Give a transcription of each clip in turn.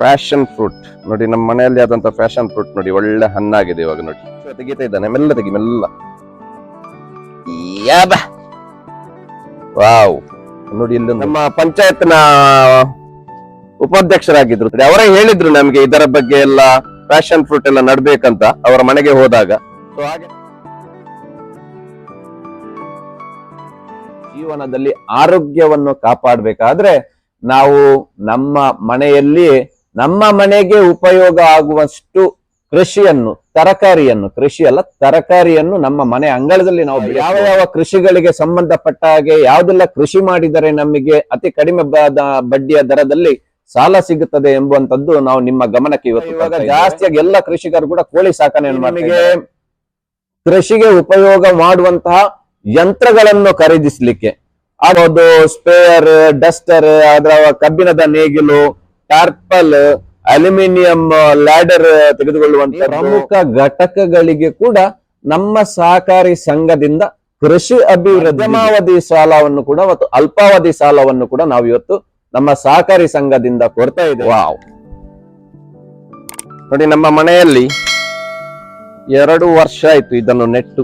Passion fruit ನೋಡಿ, ನಮ್ಮ ಮನೆಯಲ್ಲಿ ಆದಂತ ಫ್ಯಾಷನ್ ಫ್ರೂಟ್ ನೋಡಿ, ಒಳ್ಳೆ ಹಣ್ಣಾಗಿದೆ ಇವಾಗ ನೋಡಿ. ತೆಗಿತಾ ಇದ್ದಾನೆ, ಮೆಲ್ಲ ತೆಗಿ, ಮೆಲ್ಲ. ವಾವ್. ನೋಡಿ ಇಲ್ಲಿ ನಮ್ಮ ಪಂಚಾಯತ್ನ ಉಪಾಧ್ಯಕ್ಷರಾಗಿದ್ರು. ಅವರೇ ಹೇಳಿದ್ರು ನಮ್ಗೆ ಇದರ ಬಗ್ಗೆ ಎಲ್ಲ ಪ್ಯಾಷನ್ ಫ್ರೂಟ್ ಎಲ್ಲ ನಡ್ಬೇಕಂತ, ಅವರ ಮನೆಗೆ ಹೋದಾಗ. ಜೀವನದಲ್ಲಿ ಆರೋಗ್ಯವನ್ನು ಕಾಪಾಡಬೇಕಾದ್ರೆ ನಾವು ನಮ್ಮ ಮನೆಯಲ್ಲಿ ನಮ್ಮ ಮನೆಗೆ ಉಪಯೋಗ ಆಗುವಷ್ಟು ಕೃಷಿಯನ್ನು ತರಕಾರಿಯನ್ನು ಕೃಷಿ ಅಲ್ಲ ತರಕಾರಿಯನ್ನು ನಮ್ಮ ಮನೆ ಅಂಗಳದಲ್ಲಿ ನಾವು ಯಾವ ಯಾವ ಕೃಷಿಗಳಿಗೆ ಸಂಬಂಧಪಟ್ಟ ಹಾಗೆ ಯಾವುದೆಲ್ಲ ಕೃಷಿ ಮಾಡಿದರೆ ನಮಗೆ ಅತಿ ಕಡಿಮೆ ಬಡ್ಡಿಯ ದರದಲ್ಲಿ ಸಾಲ ಸಿಗುತ್ತದೆ ಎಂಬುವಂತದ್ದು ನಾವು ನಿಮ್ಮ ಗಮನಕ್ಕೆ ಇವತ್ತು ಇವಾಗ ಜಾಸ್ತಿಯಾಗಿ ಎಲ್ಲ ಕೃಷಿಕರು ಕೂಡ ಕೋಳಿ ಸಾಕಣೆ ನಮಗೆ ಕೃಷಿಗೆ ಉಪಯೋಗ ಮಾಡುವಂತಹ ಯಂತ್ರಗಳನ್ನು ಖರೀದಿಸಲಿಕ್ಕೆ. ಆಗೋದು ಸ್ಪೇಯರ್ ಡಸ್ಟರ್ ಅದರ ಕಬ್ಬಿಣದ ನೇಗಿಲು ಟಾರ್ಪಲ್ ಅಲ್ಯೂಮಿನಿಯಂ ಲ್ಯಾಡರ್ ತೆಗೆದುಕೊಳ್ಳುವಂತ ಪ್ರಮುಖ ಘಟಕಗಳಿಗೆ ಕೂಡ ನಮ್ಮ ಸಹಕಾರಿ ಸಂಘದಿಂದ ಕೃಷಿ ಅಭಿವೃದ್ಧಿ ಸಾಲವನ್ನು ಕೂಡ ಮತ್ತು ಅಲ್ಪಾವಧಿ ಸಾಲವನ್ನು ಕೂಡ ನಾವು ಇವತ್ತು ನಮ್ಮ ಸಹಕಾರಿ ಸಂಘದಿಂದ ಕೊಡ್ತಾ ಇದ್ದೇವೆ. ವಾವ್. ನೋಡಿ ನಮ್ಮ ಮನೆಯಲ್ಲಿ ಎರಡು ವರ್ಷ ಆಯ್ತು ಇದನ್ನು ನೆಟ್ಟು.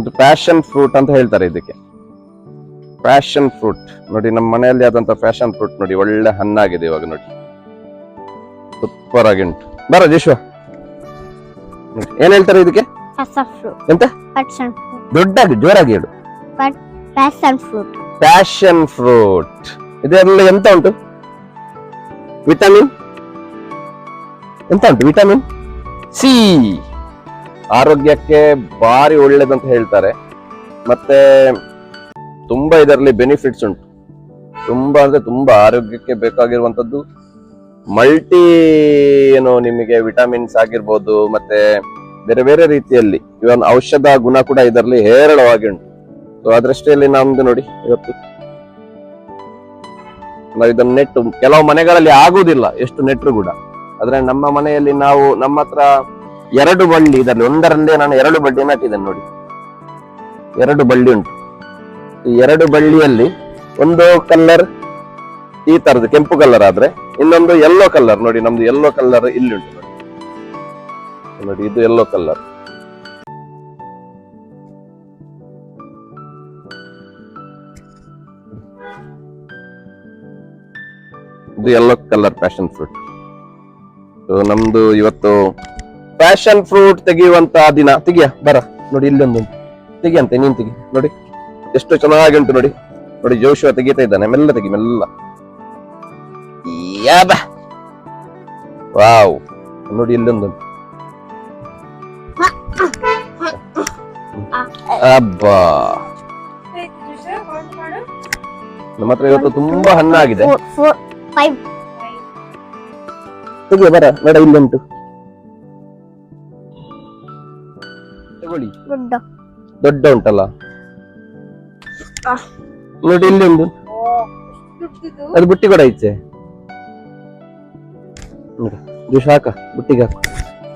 ಇದು ಪ್ಯಾಷನ್ ಫ್ರೂಟ್ ಅಂತ ಹೇಳ್ತಾರೆ ಇದಕ್ಕೆ. ಪ್ಯಾಷನ್ ಫ್ರೂಟ್ ನೋಡಿ ನಮ್ಮ ಮನೆಯಲ್ಲಿ ಆದಂತ ಫ್ಯಾಷನ್ ಫ್ರೂಟ್ ನೋಡಿ ಒಳ್ಳೆ ಹಣ್ಣಾಗಿದೆ ಇವಾಗ ನೋಡಿ. ಸೂಪರ್ ಆಗಿ ಉಂಟು. ಬರ ಜೀಶ್ವ. ಏನ್ ಹೇಳ್ತಾರೆ ಇದಕ್ಕೆ. ಎಂತ. ದೊಡ್ಡಾಗಿ ಜೋರಾಗಿ ಹೇಳು. ಫ್ಯಾಷನ್ ಫ್ರೂಟ್ ಪ್ಯಾಷನ್ ಫ್ರೂಟ್ ಇದರಲ್ಲಿ ಎಂತ ಉಂಟು? ವಿಟಮಿನ್ ಎಂತ ಉಂಟು ವಿಟಮಿನ್ ಸಿ ಆರೋಗ್ಯಕ್ಕೆ ಭಾರಿ ಒಳ್ಳೇದಂತ ಹೇಳ್ತಾರೆ. ಮತ್ತೆ ತುಂಬಾ ಇದರಲ್ಲಿ ಬೆನಿಫಿಟ್ಸ್ ಉಂಟು. ತುಂಬಾ ಅಂದ್ರೆ ತುಂಬಾ ಆರೋಗ್ಯಕ್ಕೆ ಬೇಕಾಗಿರುವಂತದ್ದು. ಮಲ್ಟಿ ಏನು ನಿಮಗೆ ವಿಟಮಿನ್ಸ್ ಆಗಿರ್ಬೋದು, ಮತ್ತೆ ಬೇರೆ ಬೇರೆ ರೀತಿಯಲ್ಲಿ ಇವನ್ ಔಷಧ ಗುಣ ಕೂಡ ಇದರಲ್ಲಿ ಹೇರಳವಾಗಿ ಉಂಟು. ಸೊ ಅದೃಷ್ಟಿಯಲ್ಲಿ ನಮ್ದು ನೋಡಿ ಇವತ್ತು. ನಾವು ಇದನ್ನ ನೆಟ್ಟು ಕೆಲವು ಮನೆಗಳಲ್ಲಿ ಆಗುವುದಿಲ್ಲ, ಎಷ್ಟು ನೆಟ್ಟರು ಕೂಡ. ಆದ್ರೆ ನಮ್ಮ ಮನೆಯಲ್ಲಿ ನಾವು ನಮ್ಮ ಹತ್ರ ಎರಡು ಬಳ್ಳಿ, ಇದರಲ್ಲಿ ಒಂದರಲ್ಲೇ ನಾನು ಎರಡು ಬಳ್ಳಿ ನಟ್ಟಿದ್ದೇನೆ ನೋಡಿ. ಎರಡು ಬಳ್ಳಿ ಉಂಟು. ಎರಡು ಬಳ್ಳಿಯಲ್ಲಿ ಒಂದು ಕಲರ್ ಈ ತರದ್ದು ಕೆಂಪು ಕಲರ್ ಆದ್ರೆ, ಇನ್ನೊಂದು ಯೆಲ್ಲೋ ಕಲರ್ ನೋಡಿ, ನಮ್ದು ಯೆಲ್ಲೋ ಕಲರ್ ಇಲ್ಲಿ ಉಂಟು ನೋಡಿ. ಇದು ಯೆಲ್ಲೋ ಕಲರ್ ಇದು ಯೆಲ್ಲೋ ಕಲರ್ ಪ್ಯಾಷನ್ ಫ್ರೂಟ್ ನಮ್ದು ಇವತ್ತು ಪ್ಯಾಷನ್ ಫ್ರೂಟ್ ತೆಗೆಯುವಂತ ದಿನ. ತೆಗಿಯ? ಬರ. ನೋಡಿ ಇಲ್ಲೊಂದು ತೆಗಿಯಂತೆ, ನೀನ್ ತೆಗಿ. ನೋಡಿ. ಎಷ್ಟು ಚೆನ್ನಾಗಿ ಉಂಟು ನೋಡಿ. ನೋಡಿ ಜೋಶುವ ತೆಗಿತಾ ಇದ್ದಾನೆ. ಮೆಲ್ಲ ತೆಗಿ ಮೆಲ್ಲ. ಬಾ. ವಾವ್. ನೋಡಿ ಇಲ್ಲೊಂದು. ಅಬ್ಬಾ. ನಮ್ಮ ಹತ್ರ ಇವತ್ತು ತುಂಬಾ ಹಣ್ಣಾಗಿದೆ. ತೆಗಿಯ ಬರ. ಬೇಡ ಇಲ್ಲುಂಟು ತಗೊಳ್ಳಿ ದೊಡ್ಡ ಉಂಟಲ್ಲ. ನೋಡಿ ಇಲ್ಲಿ ಒಂದು. ಅದು ಬುಟ್ಟಿ ಕೂಡ ಐತೆ. ಜ್ಯೂಸ್ ಹಾಕ ಬುಟ್ಟಿಗೆ ಹಾಕು.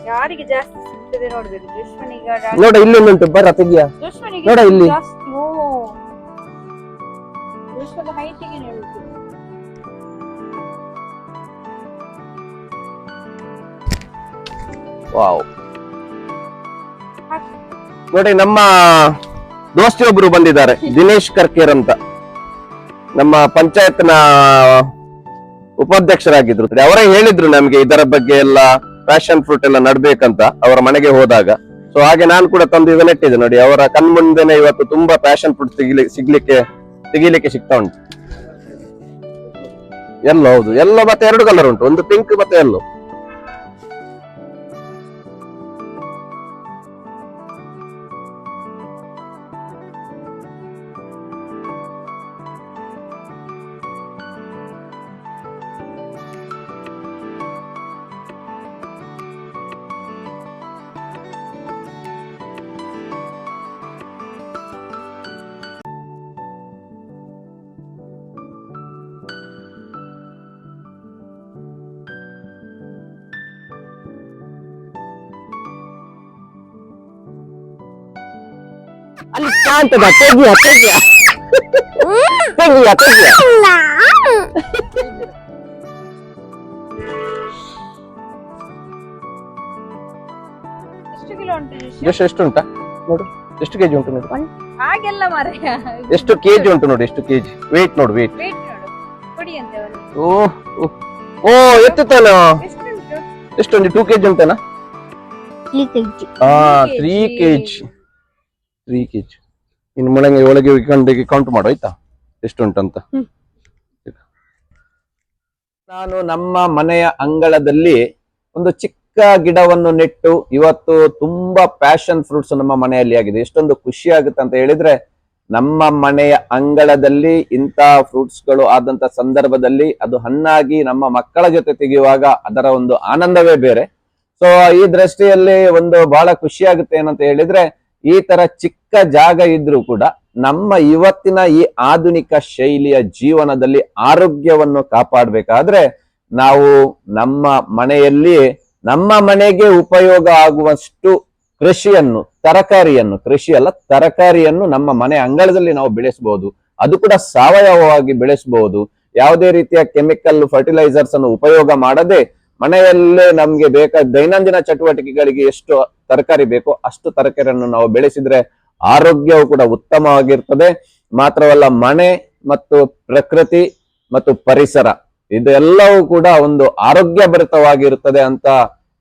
ಯಾರಿಗೆ ಜಾಸ್ತಿ ಸಿಗ್ತದೆ ನೋಡ್ಬೇಕು ದುಶ್ಮನಿಗ ನೋಡ ಇಲ್ಲಿ ಉಂಟು ಬರ ತೆಗಿಯ. ನೋಡ ಇಲ್ಲಿ. ಜಾಸ್ತಿ ಓ. ದುಶ್ಮನ ಹೈಟಿಗೆ ನೋಡ್ಬೇಕು ವಾವ್. ನೋಡಿ ನಮ್ಮ ದೋಸ್ತಿ ಒಬ್ರು ಬಂದಿದ್ದಾರೆ, ದಿನೇಶ್ ಕರ್ಕೇರ್ ಅಂತ. ನಮ್ಮ ಪಂಚಾಯತ್ನ ಉಪಾಧ್ಯಕ್ಷರಾಗಿದ್ರು. ಅವರೇ ಹೇಳಿದ್ರು ನಮ್ಗೆ ಇದರ ಬಗ್ಗೆ ಎಲ್ಲ ಪ್ಯಾಷನ್ ಫ್ರೂಟ್ ಎಲ್ಲ ನಡ್ಬೇಕಂತ ಅವರ ಮನೆಗೆ ಹೋದಾಗ. ಸೊ ಹಾಗೆ ನಾನು ಕೂಡ ತಂದು ಇದನ್ನ ನೋಡಿ, ಅವರ ಕಣ್ಮುಂದೆನೆ ಇವತ್ತು ತುಂಬಾ ಫ್ಯಾಷನ್ ಫ್ರೂಟ್ ಸಿಗ್ಲಿ, ಸಿಗ್ಲಿಕ್ಕೆ, ತೆಗಿಲಿಕ್ಕೆ ಸಿಗ್ತಾ ಉಂಟು. ಎಲ್ಲ ಹೌದು ಎಲ್ಲ ಮತ್ತೆ ಎರಡು ಕಲರ್ ಉಂಟು, ಒಂದು ಪಿಂಕ್ ಮತ್ತೆ ಎಲ್ಲೋ ಅಲ್ಲಿ ಕಾಂತದ ತೆಗಿಯ ತೆಗಿಯ. ತೆಗಿಯ ತೆಗಿಯ. ಎಷ್ಟು ಎಷ್ಟು ಉಂಟಾ? ನೋಡು ಎಷ್ಟು ಕೆಜಿ ಉಂಟು ನೋಡು. ಹಾಗೆಲ್ಲ ಮಾರಾಯ ಎಷ್ಟು ಕೆಜಿ ಉಂಟು ನೋಡಿ ಎಷ್ಟು ಕೆಜಿ. ವೇಟ್ ನೋಡು ವೇಟ್ ಓ ಓ. ಎತ್ತುತ್ತಾನ? ಎಷ್ಟುಂಟು? Two KG ಉಂಟನಾ? Three KG. Three K G ಇನ್ನು ಮುಳಂಗಿ ಒಳಗೆ ಕಂಡಿಗೆ ಕೌಂಟ್ ಮಾಡು ಆಯ್ತಾ? ಎಷ್ಟು ಉಂಟಂತ ನಾನು ನಮ್ಮ ಮನೆಯ ಅಂಗಳದಲ್ಲಿ ಒಂದು ಚಿಕ್ಕ ಗಿಡವನ್ನು ನೆಟ್ಟು ಇವತ್ತು ತುಂಬಾ ಪ್ಯಾಷನ್ ಫ್ರೂಟ್ಸ್ ನಮ್ಮ ಮನೆಯಲ್ಲಿ ಆಗಿದೆ. ಎಷ್ಟೊಂದು ಖುಷಿ ಆಗುತ್ತೆ ಅಂತ ಹೇಳಿದ್ರೆ ನಮ್ಮ ಮನೆಯ ಅಂಗಳದಲ್ಲಿ ಇಂಥ ಫ್ರೂಟ್ಸ್ಗಳು ಆದಂತ ಸಂದರ್ಭದಲ್ಲಿ ಅದು ಹಣ್ಣಾಗಿ ನಮ್ಮ ಮಕ್ಕಳ ಜೊತೆ ತೆಗೆಯುವಾಗ ಅದರ ಒಂದು ಆನಂದವೇ ಬೇರೆ. ಸೊ ಈ ದೃಷ್ಟಿಯಲ್ಲಿ ಒಂದು ಬಹಳ ಖುಷಿ ಆಗುತ್ತೆ ಏನಂತ ಹೇಳಿದ್ರೆ ಈ ತರ ಚಿಕ್ಕ ಜಾಗ ಇದ್ರೂ ಕೂಡ ನಮ್ಮ ಇವತ್ತಿನ ಈ ಆಧುನಿಕ ಶೈಲಿಯ ಜೀವನದಲ್ಲಿ ಆರೋಗ್ಯವನ್ನು ಕಾಪಾಡಬೇಕಾದ್ರೆ ನಾವು ನಮ್ಮ ಮನೆಯಲ್ಲಿ, ನಮ್ಮ ಮನೆಗೆ ಉಪಯೋಗ ಆಗುವಷ್ಟು ಕೃಷಿಯನ್ನು, ತರಕಾರಿಯನ್ನು, ಕೃಷಿ ಅಲ್ಲ, ತರಕಾರಿಯನ್ನು ನಮ್ಮ ಮನೆ ಅಂಗಳದಲ್ಲಿ ನಾವು ಬೆಳೆಸಬಹುದು ಅದು ಕೂಡ ಸಾವಯವವಾಗಿ ಬೆಳೆಸಬಹುದು ಯಾವುದೇ ರೀತಿಯ ಕೆಮಿಕಲ್ ಫರ್ಟಿಲೈಸರ್ಸ್ ಅನ್ನು ಉಪಯೋಗ ಮಾಡದೆ ಮನೆಯಲ್ಲೇ ನಮ್ಗೆ ಬೇಕಾದ ದೈನಂದಿನ ಚಟುವಟಿಕೆಗಳಿಗೆ ಎಷ್ಟು ತರಕಾರಿ ಬೇಕೋ ಅಷ್ಟು ತರಕಾರಿಯನ್ನು ನಾವು ಬೆಳೆಸಿದ್ರೆ ಆರೋಗ್ಯವು ಕೂಡ ಉತ್ತಮವಾಗಿರ್ತದೆ. ಮಾತ್ರವಲ್ಲ ಮನೆ ಮತ್ತು ಪ್ರಕೃತಿ ಮತ್ತು ಪರಿಸರ ಇದೆಲ್ಲವೂ ಕೂಡ ಒಂದು ಆರೋಗ್ಯ ಭರಿತವಾಗಿರುತ್ತದೆ ಅಂತ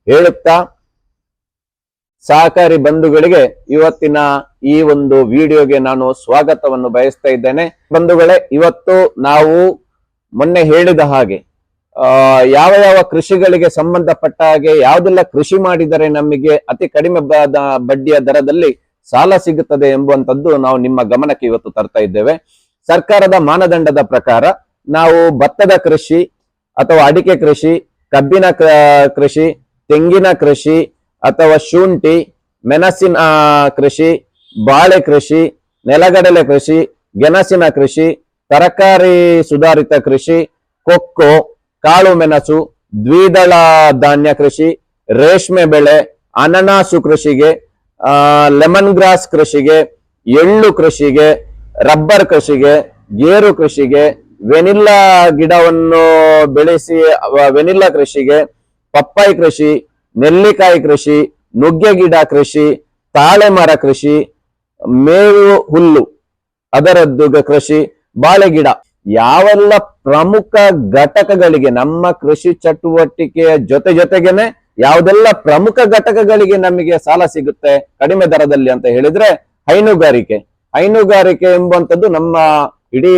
ಹೇಳುತ್ತಾ ಸಹಕಾರಿ ಬಂಧುಗಳಿಗೆ ಇವತ್ತಿನ ಈ ಒಂದು ವಿಡಿಯೋಗೆ ನಾನು ಸ್ವಾಗತವನ್ನು ಬಯಸ್ತಾ ಇದ್ದೇನೆ. ಬಂಧುಗಳೇ, ಇವತ್ತು ನಾವು ಮೊನ್ನೆ ಹೇಳಿದ ಹಾಗೆ ಯಾವ ಯಾವ ಕೃಷಿಗಳಿಗೆ ಸಂಬಂಧಪಟ್ಟ ಹಾಗೆ ಯಾವುದೆಲ್ಲ ಕೃಷಿ ಮಾಡಿದರೆ ನಮಗೆ ಅತಿ ಕಡಿಮೆ ಬಡ್ಡಿಯ ದರದಲ್ಲಿ ಸಾಲ ಸಿಗುತ್ತದೆ ಎಂಬುವಂಥದ್ದು ನಾವು ನಿಮ್ಮ ಗಮನಕ್ಕೆ ಇವತ್ತು ತರ್ತಾ ಇದ್ದೇವೆ. ಸರ್ಕಾರದ ಮಾನದಂಡದ ಪ್ರಕಾರ ನಾವು ಭತ್ತದ ಕೃಷಿ ಅಥವಾ ಅಡಿಕೆ ಕೃಷಿ, ಕಬ್ಬಿನ ಕೃಷಿ, ತೆಂಗಿನ ಕೃಷಿ ಅಥವಾ ಶುಂಠಿ, ಮೆಣಸಿನ ಕೃಷಿ, ಬಾಳೆ ಕೃಷಿ, ನೆಲಗಡಲೆ ಕೃಷಿ, ಗೆಣಸಿನ ಕೃಷಿ, ತರಕಾರಿ ಸುಧಾರಿತ ಕೃಷಿ, ಕೊಕ್ಕೋ ಕಾಳು ಮೆಣಸು, ದ್ವಿದಳ ಧಾನ್ಯ ಕೃಷಿ, ರೇಷ್ಮೆ ಬೆಳೆ, ಅನನಾಸು ಕೃಷಿಗೆ ಲೆಮನ್ ಗ್ರಾಸ್ ಕೃಷಿಗೆ, ಎಳ್ಳು ಕೃಷಿಗೆ, ರಬ್ಬರ್ ಕೃಷಿಗೆ, ಗೇರು ಕೃಷಿಗೆ, ವೆನಿಲ್ಲಾ ಗಿಡವನ್ನು ಬೆಳೆಸಿ ವೆನಿಲ್ಲಾ ಕೃಷಿಗೆ, ಪಪ್ಪಾಯಿ ಕೃಷಿ, ನೆಲ್ಲಿಕಾಯಿ ಕೃಷಿ, ನುಗ್ಗೆ ಗಿಡ ಕೃಷಿ ತಾಳೆ ಮರ ಕೃಷಿ, ಮೇವು ಹುಲ್ಲು, ಅದರದ್ದು ಕೃಷಿ ಬಾಳೆ ಗಿಡ ಯಾವೆಲ್ಲ ಪ್ರಮುಖ ಘಟಕಗಳಿಗೆ, ನಮ್ಮ ಕೃಷಿ ಚಟುವಟಿಕೆಯ ಜೊತೆ ಜೊತೆಗೇನೆ ಯಾವುದೆಲ್ಲ ಪ್ರಮುಖ ಘಟಕಗಳಿಗೆ ನಮಗೆ ಸಾಲ ಸಿಗುತ್ತೆ ಕಡಿಮೆ ದರದಲ್ಲಿ ಅಂತ ಹೇಳಿದ್ರೆ ಹೈನುಗಾರಿಕೆ. ಹೈನುಗಾರಿಕೆ ಎಂಬುವಂಥದ್ದು ನಮ್ಮ ಇಡೀ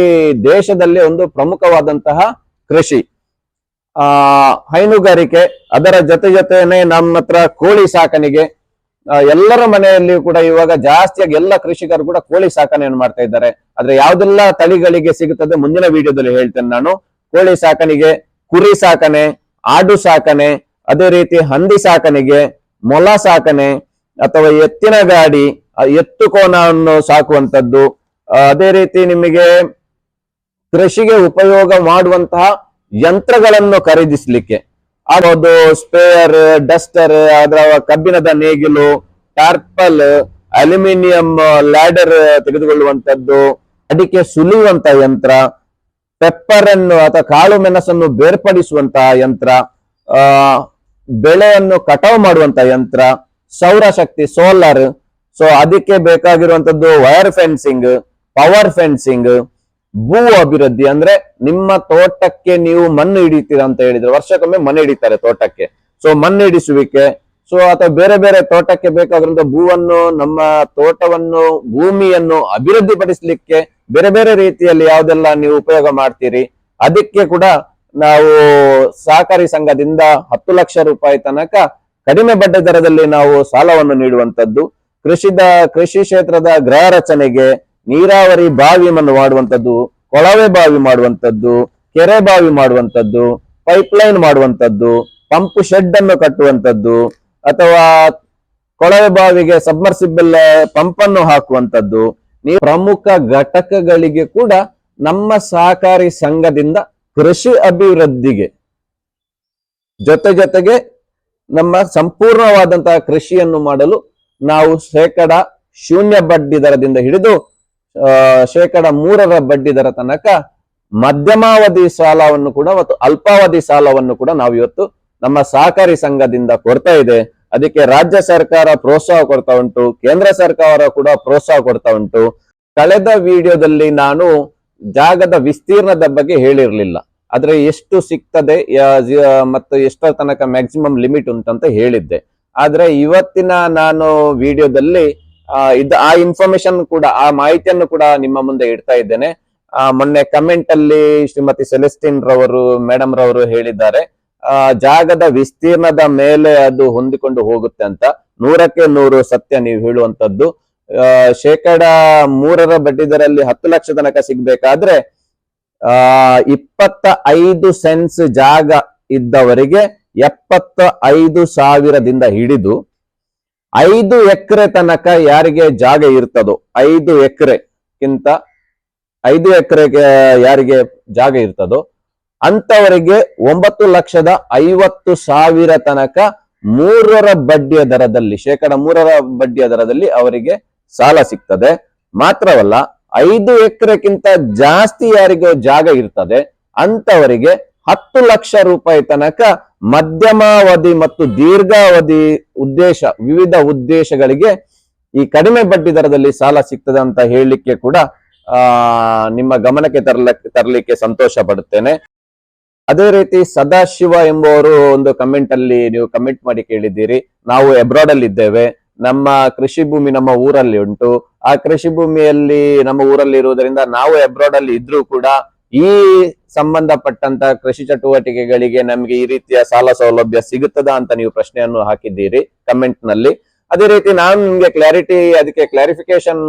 ದೇಶದಲ್ಲಿ ಒಂದು ಪ್ರಮುಖವಾದಂತಹ ಕೃಷಿ. ಆ, ಹೈನುಗಾರಿಕೆ ಅದರ ಜೊತೆ ಜೊತೆನೆ ನಮ್ಮ ಹತ್ರ ಕೋಳಿ ಸಾಕಣೆಗೆ ಎಲ್ಲರ ಮನೆಯಲ್ಲಿಯೂ ಕೂಡ ಇವಾಗ ಜಾಸ್ತಿಯಾಗಿ ಎಲ್ಲ ಕೃಷಿಕರು ಕೂಡ ಕೋಳಿ ಸಾಕಣೆಯನ್ನು ಮಾಡ್ತಾ ಇದ್ದಾರೆ. ಆದ್ರೆ ಯಾವ್ದೆಲ್ಲ ತಳಿಗಳಿಗೆ ಸಿಗುತ್ತದೆ ಮುಂದಿನ ವಿಡಿಯೋದಲ್ಲಿ ಹೇಳ್ತೇನೆ ನಾನು. ಕೋಳಿ ಸಾಕಣೆಗೆ, ಕುರಿ ಸಾಕಣೆ, ಆಡು ಸಾಕಣೆ, ಅದೇ ರೀತಿ ಹಂದಿ ಸಾಕಣೆಗೆ, ಮೊಲ ಸಾಕಣೆ, ಅಥವಾ ಎತ್ತಿನ ಗಾಡಿ ಎತ್ತು ಕೋನವನ್ನು ಸಾಕುವಂಥದ್ದು ಅದೇ ರೀತಿ ನಿಮಗೆ ಕೃಷಿಗೆ ಉಪಯೋಗ ಮಾಡುವಂತಹ ಯಂತ್ರಗಳನ್ನು ಖರೀದಿಸ್ಲಿಕ್ಕೆ. ಅದು ಸ್ಪೇಯರ್ ಡಸ್ಟರ್, ಅದರ ಕಬ್ಬಿಣದ ನೇಗಿಲು, ಟಾರ್ಪಲ್, ಅಲ್ಯೂಮಿನಿಯಂ ಲ್ಯಾಡರ್ ತೆಗೆದುಕೊಳ್ಳುವಂತದ್ದು ಅಡಿಕೆ ಸುಲಿಯುವಂತ ಯಂತ್ರ, ಪೆಪ್ಪರ್ ಅನ್ನು ಅಥವಾ ಕಾಳು ಮೆಣಸನ್ನು ಬೇರ್ಪಡಿಸುವಂತಹ ಯಂತ್ರ ಬೆಳೆಯನ್ನು ಕಟಾವು ಮಾಡುವಂತ ಯಂತ್ರ ಸೌರಶಕ್ತಿ ಸೋಲಾರ್. ಸೊ ಅದಕ್ಕೆ ಬೇಕಾಗಿರುವಂತದ್ದು ವೈರ್ ಫೆನ್ಸಿಂಗ್ ಪವರ್ ಫೆನ್ಸಿಂಗ್ ಭೂ ಅಭಿವೃದ್ಧಿ ಅಂದ್ರೆ ನಿಮ್ಮ ತೋಟಕ್ಕೆ ನೀವು ಮಣ್ಣು ಹಿಡಿತೀರಾ ಅಂತ ಹೇಳಿದ್ರೆ ವರ್ಷಕ್ಕೊಮ್ಮೆ ಮಣ್ಣು ಹಿಡಿತಾರೆ ತೋಟಕ್ಕೆ. ಸೊ ಮಣ್ಣು ಹಿಡಿಸುವಿಕೆ. ಸೊ ಅಥವಾ ಬೇರೆ ಬೇರೆ ತೋಟಕ್ಕೆ ಬೇಕಾದ್ರಂತ ಭೂವನ್ನು, ನಮ್ಮ ತೋಟವನ್ನು, ಭೂಮಿಯನ್ನು ಅಭಿವೃದ್ಧಿ ಪಡಿಸ್ಲಿಕ್ಕೆ ಬೇರೆ ಬೇರೆ ರೀತಿಯಲ್ಲಿ ಯಾವ್ದೆಲ್ಲ ನೀವು ಉಪಯೋಗ ಮಾಡ್ತೀರಿ? ಅದಕ್ಕೆ ಕೂಡ ನಾವು ಸಹಕಾರಿ ಸಂಘದಿಂದ ಹತ್ತು ಲಕ್ಷ ರೂಪಾಯಿ ತನಕ ಕಡಿಮೆ ಬಡ್ಡಿ ದರದಲ್ಲಿ ನಾವು ಸಾಲವನ್ನು ನೀಡುವಂತದ್ದು ಕೃಷಿದ, ಕೃಷಿ ಕ್ಷೇತ್ರದ ಗೃಹ ರಚನೆಗೆ ನೀರಾವರಿ ಬಾವಿಯನ್ನು ಮಾಡುವಂಥದ್ದು, ಕೊಳವೆ ಬಾವಿ ಮಾಡುವಂಥದ್ದು, ಕೆರೆ ಬಾವಿ ಮಾಡುವಂತದ್ದು ಪೈಪ್ಲೈನ್ ಮಾಡುವಂಥದ್ದು, ಪಂಪ್ ಶೆಡ್ ಅನ್ನು ಕಟ್ಟುವಂಥದ್ದು, ಅಥವಾ ಕೊಳವೆ ಬಾವಿಗೆ ಸಬ್ಮರ್ಸಿಬಲ್ ಪಂಪ್ ಅನ್ನು ಹಾಕುವಂಥದ್ದು ನೀವು ಪ್ರಮುಖ ಘಟಕಗಳಿಗೆ ಕೂಡ ನಮ್ಮ ಸಹಕಾರಿ ಸಂಘದಿಂದ ಕೃಷಿ ಅಭಿವೃದ್ಧಿಗೆ ಜೊತೆ ಜೊತೆಗೆ ನಮ್ಮ ಸಂಪೂರ್ಣವಾದಂತಹ ಕೃಷಿಯನ್ನು ಮಾಡಲು ನಾವು ಶೇಕಡ ಶೂನ್ಯ ಬಡ್ಡಿ ದರದಿಂದ ಹಿಡಿದು ಶೇಕಡ ಮೂರರ ಬಡ್ಡಿ ದರ ತನಕ ಮಧ್ಯಮಾವಧಿ ಸಾಲವನ್ನು ಕೂಡ ಮತ್ತು ಅಲ್ಪಾವಧಿ ಸಾಲವನ್ನು ಕೂಡ ನಾವು ಇವತ್ತು ನಮ್ಮ ಸಹಕಾರಿ ಸಂಘದಿಂದ ಕೊಡ್ತಾ ಇದೆ. ಅದಕ್ಕೆ ರಾಜ್ಯ ಸರ್ಕಾರ ಪ್ರೋತ್ಸಾಹ ಕೊಡ್ತಾ ಉಂಟು, ಕೇಂದ್ರ ಸರ್ಕಾರ ಕೂಡ ಪ್ರೋತ್ಸಾಹ ಕೊಡ್ತಾ ಉಂಟು. ಕಳೆದ ವಿಡಿಯೋದಲ್ಲಿ ನಾನು ಜಾಗದ ವಿಸ್ತೀರ್ಣದ ಬಗ್ಗೆ ಹೇಳಿರ್ಲಿಲ್ಲ. ಆದ್ರೆ ಎಷ್ಟು ಸಿಗ್ತದೆ ಮತ್ತು ಎಷ್ಟರ ತನಕ ಮ್ಯಾಕ್ಸಿಮಮ್ ಲಿಮಿಟ್ ಉಂಟಂತ ಹೇಳಿದ್ದೆ. ಆದ್ರೆ ಇವತ್ತಿನ ನಾನು ವಿಡಿಯೋದಲ್ಲಿ ಇದ್ ಆ ಇನ್ಫಾರ್ಮೇಶನ್ ಕೂಡ ಆ ಮಾಹಿತಿಯನ್ನು ಕೂಡ ನಿಮ್ಮ ಮುಂದೆ ಇಡ್ತಾ ಇದ್ದೇನೆ. ಆ, ಮೊನ್ನೆ ಕಮೆಂಟ್ ಅಲ್ಲಿ ಶ್ರೀಮತಿ ಸೆಲೆಸ್ಟಿನ್ ರವರು ಮೇಡಮ್ ರವರು ಹೇಳಿದ್ದಾರೆ ಜಾಗದ ವಿಸ್ತೀರ್ಣದ ಮೇಲೆ ಅದು ಹೊಂದಿಕೊಂಡು ಹೋಗುತ್ತೆ ಅಂತ. ನೂರಕ್ಕೆ ನೂರು ಸತ್ಯ ನೀವು ಹೇಳುವಂತದ್ದು. ಶೇಕಡ ಮೂರರ ಬಡ್ಡಿದರಲ್ಲಿ ಹತ್ತು ಲಕ್ಷ ತನಕ ಸಿಗ್ಬೇಕಾದ್ರೆ ಆ ಇಪ್ಪತ್ತ ಐದು ಸೆನ್ಸ್ ಜಾಗ ಇದ್ದವರಿಗೆ ಎಪ್ಪತ್ತ ಐದು ಸಾವಿರದಿಂದ ಹಿಡಿದು ಐದು ಎಕರೆ ತನಕ ಯಾರಿಗೆ ಜಾಗ ಇರ್ತದೋ, ಐದು ಎಕರೆಗಿಂತ ಐದು ಎಕರೆಗೆ ಯಾರಿಗೆ ಜಾಗ ಇರ್ತದೋ ಅಂತವರಿಗೆ ಒಂಬತ್ತು ಲಕ್ಷದ ಐವತ್ತು ಸಾವಿರ ತನಕ ಮೂರರ ಬಡ್ಡಿಯ ದರದಲ್ಲಿ, ಶೇಕಡ ಮೂರರ ಬಡ್ಡಿಯ ದರದಲ್ಲಿ ಅವರಿಗೆ ಸಾಲ ಸಿಗ್ತದೆ. ಮಾತ್ರವಲ್ಲ, ಐದು ಎಕರೆಕ್ಕಿಂತ ಜಾಸ್ತಿ ಯಾರಿಗೆ ಜಾಗ ಇರ್ತದೆ ಅಂತವರಿಗೆ ಹತ್ತು ಲಕ್ಷ ರೂಪಾಯಿ ತನಕ ಮಧ್ಯಮಾವಧಿ ಮತ್ತು ದೀರ್ಘಾವಧಿ ಉದ್ದೇಶ, ವಿವಿಧ ಉದ್ದೇಶಗಳಿಗೆ ಈ ಕಡಿಮೆ ಬಡ್ಡಿ ದರದಲ್ಲಿ ಸಾಲ ಸಿಗ್ತದೆ ಅಂತ ಹೇಳಲಿಕ್ಕೆ ಕೂಡ ನಿಮ್ಮ ಗಮನಕ್ಕೆ ತರಲಿಕ್ಕೆ ತರಲಿಕ್ಕೆ ಸಂತೋಷ ಪಡುತ್ತೇನೆ. ಅದೇ ರೀತಿ ಸದಾಶಿವ ಎಂಬುವರು ಒಂದು ಕಮೆಂಟ್ ಅಲ್ಲಿ ನೀವು ಕಮೆಂಟ್ ಮಾಡಿ ಕೇಳಿದ್ದೀರಿ. ನಾವು ಅಬ್ರಾಡ್ ಅಲ್ಲಿ ಇದ್ದೇವೆ. ನಮ್ಮ ಕೃಷಿ ಭೂಮಿ ನಮ್ಮ ಊರಲ್ಲಿ ಉಂಟು. ಆ ಕೃಷಿ ಭೂಮಿಯಲ್ಲಿ ನಮ್ಮ ಊರಲ್ಲಿ ಇರುವುದರಿಂದ ನಾವು ಅಬ್ರಾಡ್ ಅಲ್ಲಿ ಇದ್ರೂ ಕೂಡ ಈ ಸಂಬಂಧಪಟ್ಟಂತ ಕೃಷಿ ಚಟುವಟಿಕೆಗಳಿಗೆ ನಮಗೆ ಈ ರೀತಿಯ ಸಾಲ ಸೌಲಭ್ಯ ಸಿಗುತ್ತದಾ ಅಂತ ನೀವು ಪ್ರಶ್ನೆಯನ್ನು ಹಾಕಿದ್ದೀರಿ ಕಮೆಂಟ್ನಲ್ಲಿ. ಅದೇ ರೀತಿ ನಾನು ನಿಮ್ಗೆ ಕ್ಲಾರಿಟಿ ಅದಕ್ಕೆ ಕ್ಲಾರಿಫಿಕೇಶನ್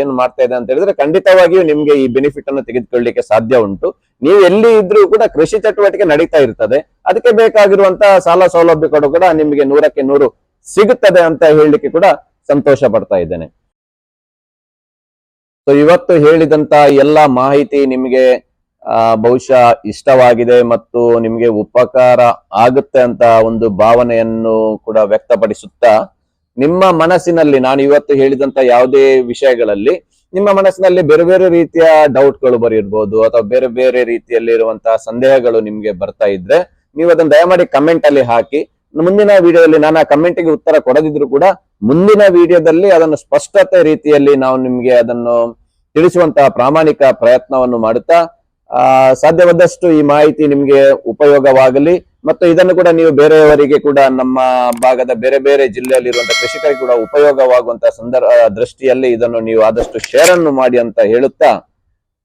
ಏನು ಮಾಡ್ತಾ ಇದೆ ಅಂತ ಹೇಳಿದ್ರೆ ಖಂಡಿತವಾಗಿಯೂ ನಿಮ್ಗೆ ಈ ಬೆನಿಫಿಟ್ ಅನ್ನು ತೆಗೆದುಕೊಳ್ಳಿಕ್ಕೆ ಸಾಧ್ಯ ಉಂಟು. ನೀವು ಎಲ್ಲಿ ಇದ್ರೂ ಕೂಡ ಕೃಷಿ ಚಟುವಟಿಕೆ ನಡೀತಾ ಇರ್ತದೆ. ಅದಕ್ಕೆ ಬೇಕಾಗಿರುವಂತಹ ಸಾಲ ಸೌಲಭ್ಯಗಳು ಕೂಡ ನಿಮಗೆ ನೂರಕ್ಕೆ ನೂರು ಸಿಗುತ್ತದೆ ಅಂತ ಹೇಳಲಿಕ್ಕೆ ಕೂಡ ಸಂತೋಷ ಪಡ್ತಾ ಇದ್ದೇನೆ. ಸೊ ಇವತ್ತು ಹೇಳಿದಂತ ಎಲ್ಲ ಮಾಹಿತಿ ನಿಮಗೆ ಬಹುಶಃ ಇಷ್ಟವಾಗಿದೆ ಮತ್ತು ನಿಮಗೆ ಉಪಕಾರ ಆಗುತ್ತೆ ಅಂತ ಒಂದು ಭಾವನೆಯನ್ನು ಕೂಡ ವ್ಯಕ್ತಪಡಿಸುತ್ತಾ, ನಿಮ್ಮ ಮನಸ್ಸಿನಲ್ಲಿ, ನಾನು ಇವತ್ತು ಹೇಳಿದಂತ ಯಾವುದೇ ವಿಷಯಗಳಲ್ಲಿ, ನಿಮ್ಮ ಮನಸ್ಸಿನಲ್ಲಿ ಬೇರೆ ಬೇರೆ ರೀತಿಯ ಡೌಟ್ಗಳು ಬರಿರ್ಬೋದು ಅಥವಾ ಬೇರೆ ಬೇರೆ ರೀತಿಯಲ್ಲಿ ಇರುವಂತಹ ಸಂದೇಹಗಳು ನಿಮ್ಗೆ ಬರ್ತಾ ಇದ್ರೆ, ನೀವು ಅದನ್ನ ದಯಮಾಡಿ ಕಮೆಂಟ್ ಅಲ್ಲಿ ಹಾಕಿ. ಮುಂದಿನ ವಿಡಿಯೋದಲ್ಲಿ ನಾನು ಆ ಕಮೆಂಟ್ಗೆ ಉತ್ತರ ಕೊಡದಿದ್ರು ಕೂಡ, ಮುಂದಿನ ವಿಡಿಯೋದಲ್ಲಿ ಅದನ್ನು ಸ್ಪಷ್ಟತೆ ರೀತಿಯಲ್ಲಿ ನಾವು ನಿಮ್ಗೆ ಅದನ್ನು ತಿಳಿಸುವಂತಹ ಪ್ರಾಮಾಣಿಕ ಪ್ರಯತ್ನವನ್ನು ಮಾಡುತ್ತಾ ಸಾಧ್ಯವಾದಷ್ಟು ಈ ಮಾಹಿತಿ ನಿಮಗೆ ಉಪಯೋಗವಾಗಲಿ ಮತ್ತು ಇದನ್ನು ಕೂಡ ನೀವು ಬೇರೆಯವರಿಗೆ ಕೂಡ ನಮ್ಮ ಭಾಗದ ಬೇರೆ ಬೇರೆ ಜಿಲ್ಲೆಯಲ್ಲಿರುವಂತಹ ಕೃಷಿಕರಿಗೆ ಕೂಡ ಉಪಯೋಗವಾಗುವಂತಹ ಸಂದರ್ಭ ದೃಷ್ಟಿಯಲ್ಲಿ ಇದನ್ನು ನೀವು ಆದಷ್ಟು ಶೇರ್ ಅನ್ನು ಮಾಡಿ ಅಂತ ಹೇಳುತ್ತಾ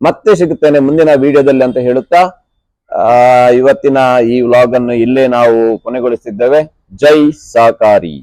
ಮತ್ತೆ ಸಿಗುತ್ತೇನೆ ಮುಂದಿನ ವಿಡಿಯೋದಲ್ಲಿ ಅಂತ ಹೇಳುತ್ತಾ. ಆ, ಇವತ್ತಿನ ಈ ವ್ಲಾಗ್ ಅನ್ನು ಇಲ್ಲೇ ನಾವು ಕೊನೆಗೊಳಿಸಿದ್ದೇವೆ. ಜೈ ಸಾಕಾರಿ.